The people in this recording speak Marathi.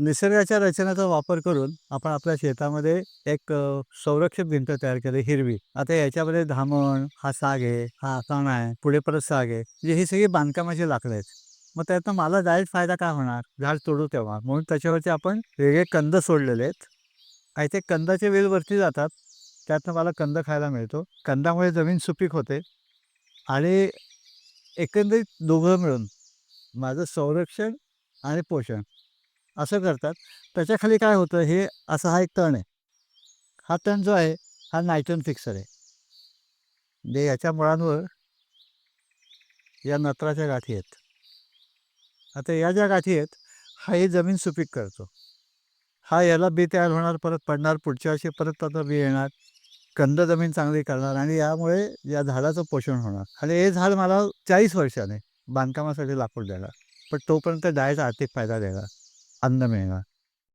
निसर्गाच्या रचनेचा वापर करून आपण आपल्या शेतामध्ये एक संरक्षक भिंत तयार केली हिरवी. आता याच्यामध्ये धामण, हा साग आहे, हा आसाणा आहे, पुढे परत साग आहे. म्हणजे ही सगळी बांधकामाची लाकडं आहेत. मग त्यातनं मला डायरेक्ट फायदा काय होणार? झाड तोडू तेव्हा. म्हणून त्याच्यावरती आपण वेगळे कंद सोडलेले आहेत आणि ते कंदाचे वेल वरती जातात. त्यातनं मला कंद खायला मिळतो. कंदामुळे जमीन सुपीक होते आणि एकंदरीत दोघं मिळून माझं संरक्षण आणि पोषण असं करतात. त्याच्याखाली काय होतं हे असा हा एक तण आहे. हा तण जो आहे हा नायट्रोजन फिक्सर आहे. म्हणजे याच्या मुळांवर या नत्राच्या गाठी आहेत. आता या ज्या गाठी आहेत, हा ही जमीन सुपीक करतो. हा याला बी तयार होणार, परत पडणार, पुढच्या वर्षी परत त्याचा बी येणार. कंद जमीन चांगली करणार आणि यामुळे या झाडाचं पोषण होणार आणि हे झाड मला 40 वर्षाने बांधकामासाठी लाकूड देणार. पण तोपर्यंत डायरेक्ट आर्थिक फायदा देणार. andameva